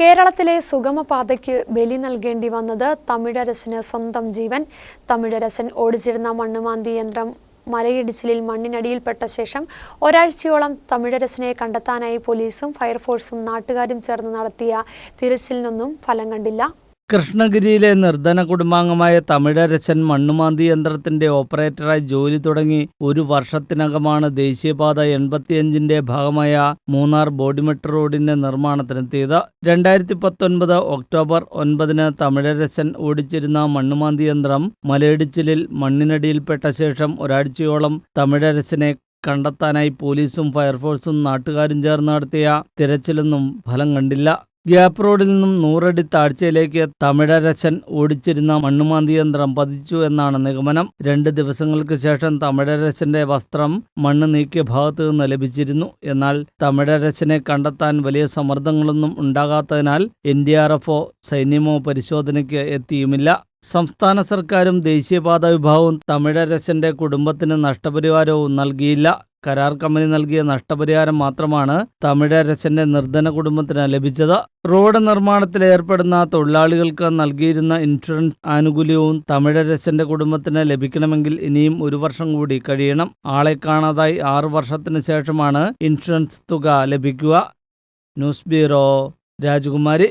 കേരളത്തിലെ സുഗമപാതയ്ക്ക് ബലി നൽകേണ്ടി വന്നത് തമിഴരസന് സ്വന്തം ജീവൻ. തമിഴരസൻ ഓടിച്ചിരുന്ന മണ്ണുമാന്തി യന്ത്രം മലയിടിച്ചിലിൽ മണ്ണിനടിയിൽപ്പെട്ട ശേഷം ഒരാഴ്ചയോളം തമിഴരസനെ കണ്ടെത്താനായി പോലീസും ഫയർഫോഴ്സും നാട്ടുകാരും ചേർന്ന് നടത്തിയ തിരച്ചിലിനൊന്നും ഫലം കണ്ടില്ല. കൃഷ്ണഗിരിയിലെ നിർധന കുടുംബാംഗമായ തമിഴരച്ചൻ മണ്ണുമാന്തി യന്ത്രത്തിന്റെ ഓപ്പറേറ്ററായി ജോലി തുടങ്ങി ഒരു വർഷത്തിനകമാണ് ദേശീയപാത എൺപത്തിയഞ്ചിന്റെ ഭാഗമായ മൂന്നാർ ബോഡിമെട്ട് റോഡിന്റെ നിർമ്മാണത്തിനെത്തിയത് രണ്ടായിരത്തി പത്തൊൻപത് ഒക്ടോബർ ഒൻപതിന് തമിഴരച്ചൻ ഓടിച്ചിരുന്ന മണ്ണുമാന്തി യന്ത്രം മലയിടിച്ചിലിൽ മണ്ണിനടിയിൽപ്പെട്ട ശേഷം ഒരാഴ്ചയോളം തമിഴരച്ചനെ കണ്ടെത്താനായി പോലീസും ഫയർഫോഴ്സും നാട്ടുകാരും ചേർന്ന് നടത്തിയ തിരച്ചിലൊന്നും ഫലം കണ്ടില്ല. ഗ്യാപ്പ് റോഡിൽ നിന്നും നൂറടി താഴ്ചയിലേക്ക് തമിഴരച്ചൻ ഓടിച്ചിരുന്ന മണ്ണുമാന്തി യന്ത്രം പതിച്ചു എന്നാണ് നിഗമനം. രണ്ട് ദിവസങ്ങൾക്ക് ശേഷം തമിഴരച്ചന്റെ വസ്ത്രം മണ്ണ് നീക്കിയ ഭാഗത്തു നിന്ന് ലഭിച്ചിരുന്നു. എന്നാൽ തമിഴരച്ചനെ കണ്ടെത്താൻ വലിയ സമ്മർദ്ദങ്ങളൊന്നും ഉണ്ടാകാത്തതിനാൽ എൻ ഡി ആർ എഫോ സൈന്യമോ പരിശോധനയ്ക്ക് എത്തിയുമില്ല. സംസ്ഥാന സർക്കാരും ദേശീയപാത വിഭാഗവും തമിഴരച്ചന്റെ കുടുംബത്തിന് നഷ്ടപരിഹാരവും നൽകിയില്ല. കരാർ കമ്പനി നൽകിയ നഷ്ടപരിഹാരം മാത്രമാണ് തമിഴരച്ചന്റെ നിർധന കുടുംബത്തിന് ലഭിച്ചത്. റോഡ് നിർമ്മാണത്തിൽ ഏർപ്പെടുന്ന തൊഴിലാളികൾക്ക് നൽകിയിരുന്ന ഇൻഷുറൻസ് ആനുകൂല്യവും തമിഴരച്ചന്റെ കുടുംബത്തിന് ലഭിക്കണമെങ്കിൽ ഇനിയും ഒരു വർഷം കൂടി കഴിയണം. ആളെ കാണാതായി ആറു വർഷത്തിന് ശേഷമാണ് ഇൻഷുറൻസ് തുക ലഭിക്കുക. ന്യൂസ് ബ്യൂറോ രാജകുമാരി.